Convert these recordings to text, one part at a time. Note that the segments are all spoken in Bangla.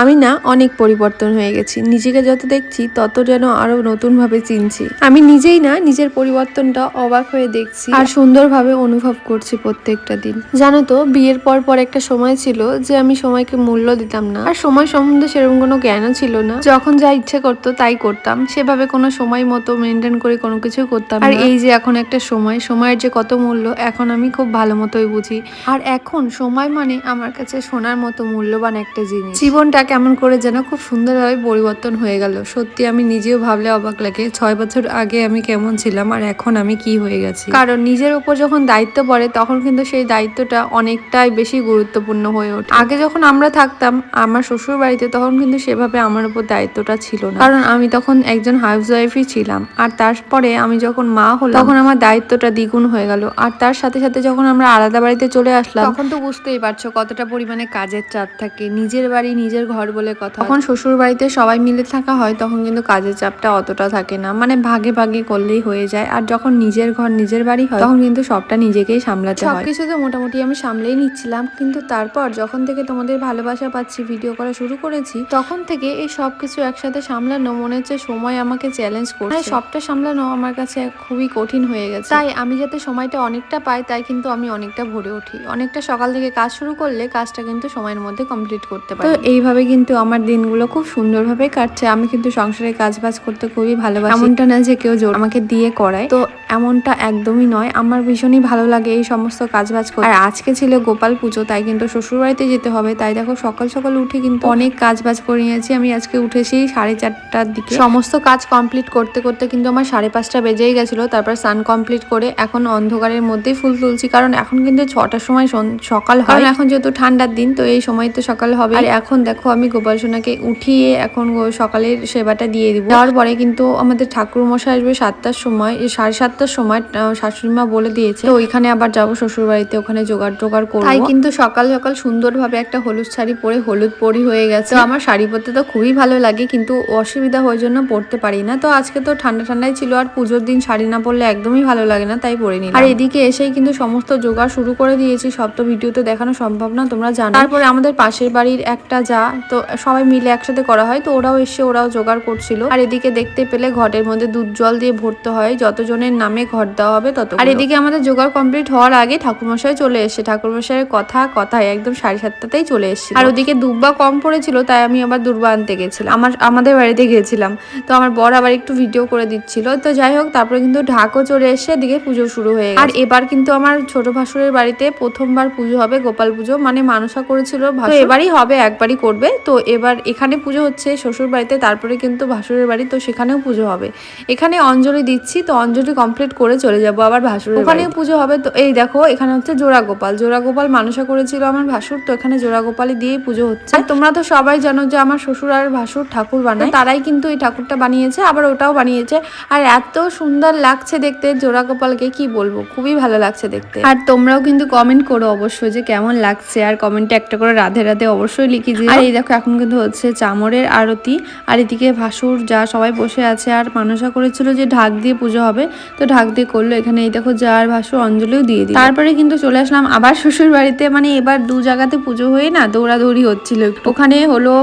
আমি না অনেক পরিবর্তন হয়ে গেছি। নিজেকে যত দেখছি তত যেন আরও নতুন ভাবে চিনছি। আমি নিজেই না নিজের পরিবর্তনটা অবাক হয়ে দেখছি আর সুন্দরভাবে অনুভব করছি প্রত্যেকটা দিন। জানো তো বিয়ের পর পর একটা সময় ছিল যে আমি সময়কে মূল্য দিতাম না। আর সময় সম্বন্ধে সেরকম কোনো জ্ঞানও ছিল না। যখন যা ইচ্ছে করতো তাই করতাম। সেভাবে কোনো সময় মতো মেনটেন করে কোনো কিছু করতাম আর এই যে এখন একটা সময় সময়ের যে কত মূল্য এখন আমি খুব ভালো মতোই বুঝি। আর এখন সময় মানে আমার কাছে সোনার মতো মূল্যবান একটা জিনিস। জীবনটা কেমন করে যেন খুব সুন্দরভাবে পরিবর্তন হয়ে গেল। সত্যি আমি নিজেও ভাবলে অবাক লাগে, ছয় বছর আগে আমি কেমন ছিলাম আর এখন আমি কি হয়ে গেছি। কারণ নিজের উপর যখন দায়িত্ব পড়ে, তখন কিন্তু সেই দায়িত্বটা অনেকটাই বেশি গুরুত্বপূর্ণ হয়ে ওঠে। আগে যখন আমরা থাকতাম, আমার শ্বশুর বাড়িতে তখন কিন্তু সেভাবে আমার উপর দায়িত্বটা ছিল না। কারণ আমি তখন একজন হাউস ওয়াইফই ছিলাম। আর তারপরে আমি যখন মা হলাম, তখন আমার দায়িত্বটা দ্বিগুণ হয়ে গেল। আর তার সাথে সাথে যখন আমরা আলাদা বাড়িতে চলে আসলাম, তখন তো বুঝতেই পারছ কতটা পরিমাণে কাজের চাপ থাকে। নিজের বাড়ি নিজের ঘর বলে কথা। তখন শ্বশুর বাড়িতে সবাই মিলে থাকা হয় তখন কিন্তু কাজের চাপটা অতটা থাকে না। মানে ভাগে ভাগে করলেই হয়ে যায়। আর যখন নিজের ঘর নিজের বাড়ি হয় তখন কিন্তু সবটা নিজেকেই সামলাতে হয়। সবকিছু তো মোটামুটি আমি সামলেই নিচ্ছিলাম। কিন্তু তারপর যখন থেকে তোমাদের ভালোবাসা পাচ্ছি ভিডিও করা শুরু করেছি তখন থেকে এই সবকিছু একসাথে সামলানো মনে হচ্ছে সময় আমাকে চ্যালেঞ্জ করছে। আর সবটা সামলানো আমার কাছে খুবই কঠিন হয়ে গেছে। তাই আমি যাতে সময়টা অনেকটা পাই তাই কিন্তু আমি অনেকটা ভরে উঠি। অনেকটা সকাল থেকে কাজ শুরু করলে কাজটা কিন্তু সময়ের মধ্যে কমপ্লিট করতে পারি। তো এইভাবে কিন্তু আমার দিনগুলো খুব সুন্দরভাবে কাটছে। আমি কিন্তু সংসারে কাজ বাজ করতে খুবই ভালোবাসি। এমনটা না যে কেউ জোর আমাকে দিয়ে করায়। তো এমনটা একদমই নয়। আমার ভীষণই ভালো লাগে এই সমস্ত কাজ বাজ করে আর আজকে ছিল গোপাল পুজো তাই কিন্তু শ্বশুর বাড়িতে যেতে হবে। তাই দেখো সকাল সকাল উঠে কিন্তু অনেক কাজ বাজ করে নিয়েছি। আমি আজকে উঠেছি সাড়ে চারটার দিকে। সমস্ত কাজ কমপ্লিট করতে করতে কিন্তু আমার সাড়ে পাঁচটা বেজেই গেছিল। তারপর সান কমপ্লিট করে এখন অন্ধকারের মধ্যেই ফুল তুলছি। কারণ এখন কিন্তু ছটার সময় সকাল হয়। এখন যেহেতু ঠান্ডার দিন তো এই সময় তো সকাল হবে আর এখন দেখো আমি গোপাল সোনাকে উঠিয়ে এখন সকালের সেবাটা দিয়ে দিব। দেওয়ার পরে কিন্তু আমাদের ঠাকুর মশাই আসবে সাতটার সময় এই সাড়ে সাতটার সময় শাশুড়ি মা বলে দিয়েছে। তো ওইখানে আবার যাব শ্বশুর বাড়িতে ওখানে জোগাড় টোগাড় করব। তাই কিন্তু সকাল সকাল সুন্দরভাবে একটা হলুদ শাড়ি পরে হলুদ পরি হয়ে গেছে। তো আমার শাড়ি পরতে তো খুবই ভালো লাগে কিন্তু অসুবিধা হওয়ার জন্য পরতে পারি না। তো আজকে তো ঠান্ডা ঠান্ডাই ছিল আর পুজোর দিন শাড়ি না পরলে একদমই ভালো লাগে না তাই পরে নিলাম। আর এদিকে এসেই কিন্তু সমস্ত জোগাড় শুরু করে দিয়েছি সব তো ভিডিওতে দেখানো সম্ভব না তোমরা জানো। তারপরে আমাদের পাশের বাড়ির একটা যা তো সবাই মিলে একসাথে করা হয় তো ওরাও এসে ওরাও জোগাড় করছিল। আর এদিকে দেখতে পেলে ঘটের মধ্যে দুধ জল দিয়ে ভরতে হয় যতজনের নামে ঘট দেওয়া হবে তত আর এদিকে আমাদের জোগাড় কমপ্লিট হওয়ার আগে ঠাকুরমশাই চলে এসে ঠাকুরমশাইয়ের কথা কথায় একদম সাড়ে সাতটাতেই চলে এসেছিল। আর ওদিকে দুব্বা কম পড়েছিল তাই আমি আবার দুর্বা আনতে গেছিলাম। আমার আমাদের বাড়িতে গেছিলাম। তো আমার বর আবার একটু ভিডিও করে দিচ্ছিল। তো যাই হোক তারপরে কিন্তু ঢাকও চলে এসে এদিকে পুজো শুরু হয়ে আর এবার কিন্তু আমার ছোট ভাসুরের বাড়িতে প্রথমবার পুজো হবে গোপাল পুজো মানে মানসা করেছিল এবারই হবে একবারই করবে। তো এবার এখানে পুজো হচ্ছে শ্বশুর বাড়িতে তারপরে কিন্তু ভাসুরের বাড়ি তো সেখানেও পুজো হবে। এখানে অঞ্জলি দিচ্ছি তো অঞ্জলি কমপ্লিট করে চলে যাব আবার ভাসুরের ওখানেও পুজো হবে তো এই দেখো এখানে হচ্ছে জোড়া গোপাল জোড়া গোপাল মানসা করেছিল আমার ভাসুর তো এখানে জোড়া গোপালই দিয়ে পুজো হচ্ছে। তোমরা তো সবাই জানো যে আমার শ্বশুর আর ভাসুর ঠাকুর বানায়। তারাই কিন্তু এই ঠাকুরটা বানিয়েছে আবার ওটাও বানিয়েছে। আর এত সুন্দর লাগছে দেখতে জোড়া গোপালকে কি বলব? খুবই ভালো লাগছে দেখতে। আর তোমরাও কিন্তু কমেন্ট করো অবশ্যই যে কেমন লাগছে আর কমেন্টে একটা করে রাধে রাধে অবশ্যই লিখি আর এই দেখো, এখন কিন্তু হচ্ছে চামরের আরতি। আর এদিকে ভাসুর যা সবাই বসে আছে, আর মানুষা করেছিল যে ঢাক দিয়ে পুজো হবে। তো ঢাক দিয়ে করল এখানে, এই দেখো যা, আর ভাসুর অঞ্জলিও দিয়ে দিল। তারপরে কিন্তু চলে আসলাম আবার শ্বশুর বাড়িতে মানে এবার দু জায়গাতে পুজো হয়ে না দৌড়াদৌড়ি হচ্ছিল। ওখানে হলো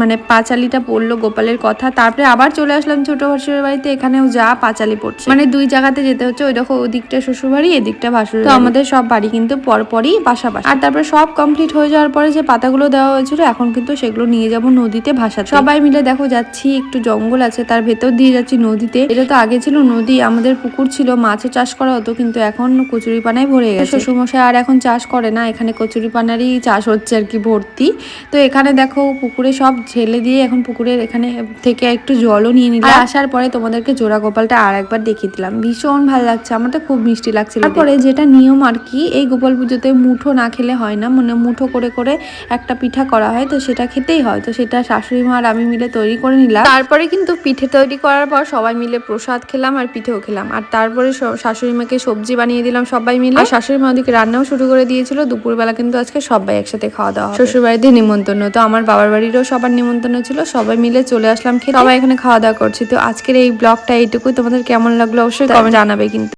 মানে পাঁচালিটা পড়ল গোপালের কথা। তারপরে আবার চলে আসলাম ছোট ভাসুরের বাড়িতে এখানেও যা পাঁচালি পড়ছে। মানে দুই জায়গাতে যেতে হচ্ছে ওই দেখো ওদিকটা শ্বশুর বাড়ি এদিকটা ভাসুর তো আমাদের সব বাড়ি কিন্তু পরপরই পাশাপাশি। আর তারপরে সব কমপ্লিট হয়ে যাওয়ার পরে যে পাতাগুলো দেওয়া হয়েছিল এখন কিন্তু সেগুলো নিয়ে যাব নদীতে ভাসাতে। সবাই মিলে দেখো যাচ্ছি একটু জঙ্গল আছে তার ভেতর দিয়ে যাচ্ছি নদীতে। এটা তো আগে ছিল নদী আমাদের পুকুর ছিল মাছের চাষ করা হতো কিন্তু এখন কচুরি পানায় ভরে গেছে। শ্বশুরমশাই আর এখন চাষ করে না এখানে কচুরি পানারই চাষ হচ্ছে আর কি ভর্তি। তো এখানে দেখো পুকুরে সব ঝেলে দিয়ে এখন পুকুরের এখানে থেকে একটু জলও নিয়ে নিলাম। আসার পরে তোমাদেরকে জোড়া গোপালটা আর একবার দেখিয়ে দিলাম। ভীষণ ভালো লাগছে আমার তো খুব মিষ্টি লাগছিল তারপরে যেটা নিয়ম আর কি এই গোপাল পুজোতে মুঠো না খেলে হয় না মানে মুঠো করে করে একটা পিঠা করা হয় তো সেটা খেতেই হয়। তো সেটা শাশুড়ি মা আর আমি মিলে তৈরি করে নিলাম। তারপরে কিন্তু পিঠে তৈরি করার পর সবাই মিলে প্রসাদ খেলাম আর পিঠেও খেলাম। আর তারপরে শাশুড়ি মাকে সবজি বানিয়ে দিলাম সবাই মিলে। আর শাশুড়ি মা ওদিকে রান্নাও শুরু করে দিয়েছিল। দুপুরবেলা কিন্তু আজকে সবাই একসাথে খাওয়া দাওয়া শ্বশুর বাড়িতে নিমন্ত্রণ। তো আমার বাবার বাড়িরও সবার নিমন্ত্রণ ছিল সবাই মিলে চলে আসলাম খেয়ে সবাই এখানে খাওয়া দাওয়া করছি। তো আজকের এই ব্লগটা এইটুকুই। তোমাদের কেমন লাগল অবশ্যই কমেন্ট জানাবে কিন্তু।